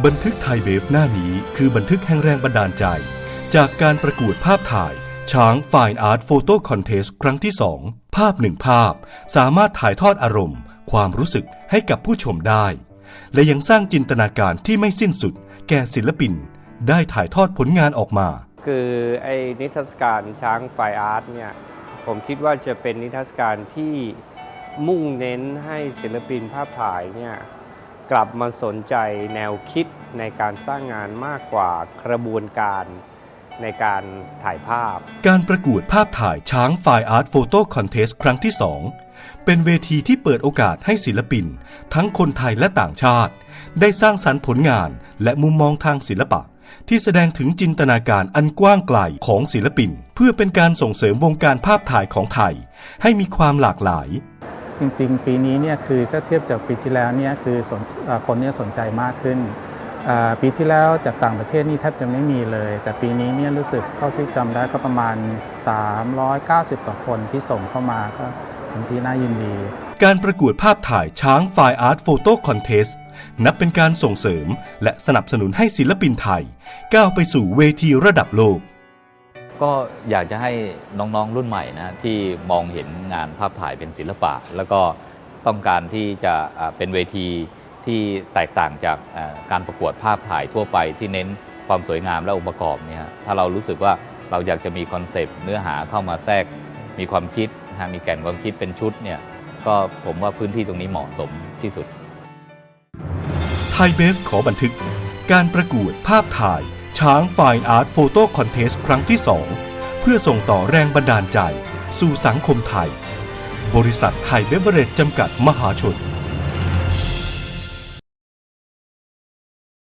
บันทึกไทยเบฟหน้านี้คือบันทึกแห่งแรงบันดาลใจ จากการประกวดภาพถ่าย ช้างฟ i นอาร์ตโฟโต้คอนเทสครั้งที่ 2 ภาพหนึ่งภาพ สามารถถ่ายทอดอารมณ์ ความรู้สึกให้กับผู้ชมได้ และยังสร้างจินตนาการที่ไม่สิ้นสุด แก่ศิลปิน ได้ถ่ายทอดผลงานออกมา คือไอ้นิทรรศการช้างไฟอาร์ตเนี่ยผมคิดว่าจะเป็นนิทรรศการที่มุ่งเน้นให้ศิลปินภาพถ่ายเนี่ย กลับมาสนใจแนวคิดในการสร้างงานมากกว่ากระบวนการในการถ่ายภาพ การประกวดภาพถ่ายช้างไฟอาร์ตโฟโต้คอนเทสครั้งที่ 2 เป็นเวทีที่เปิดโอกาสให้ศิลปิน ทั้งคนไทยและต่างชาติ ได้สร้างสรรค์ผลงานและมุมมองทางศิลปะ ที่แสดงถึงจินตนาการอันกว้างไกลของศิลปิน เพื่อเป็นการส่งเสริมวงการภาพถ่ายของไทย ให้มีความหลากหลาย จริงๆ ปีนี้เนี่ยคือถ้าเทียบจากปีที่แล้วเนี่ยคืออคนเนี่ยสนใจมากขึ้น ปีที่แล้วจากต่างประเทศนี่แทบจะไม่มีเลย แต่ปีนี้เนี่ยรู้สึกเท่าที่จำได้ก็ประมาณ 390กว่าคนที่ส่งเข้ามาก็เป็นที่น่ายินดี การประกวดภาพถ่ายช้างไฟอาร์ตโฟโต้คอนเทสนับเป็นการส่งเสริมและสนับสนุนให้ศิลปินไทย ก้าวไปสู่เวทีระดับโลก ก็อยากจะให้น้องๆรุ่นใหม่นะที่มองเห็นงานภาพถ่ายเป็นศิลปะ แล้วก็ต้องการที่จะเป็นเวทีที่แตกต่างจากการประกวดภาพถ่ายทั่วไปที่เน้นความสวยงามและองค์ประกอบเนี่ยถ้าเรารู้สึกว่าเราอยากจะมีคอนเซปต์เนื้อหาเข้ามาแทรก มีความคิดมีแก่นความคิดเป็นชุดเนี่ยก็ผมว่าพื้นที่ตรงนี้เหมาะสมที่สุดไทยเบฟขอบันทึก การประกวดภาพถ่าย ช้างฟายอาร์ตโฟโต้คอนเทสครั้งที่ 2 เพื่อส่งต่อแรงบันดาลใจ สู่สังคมไทย บริษัทไทยเบเวอเรจจำกัดมหาชน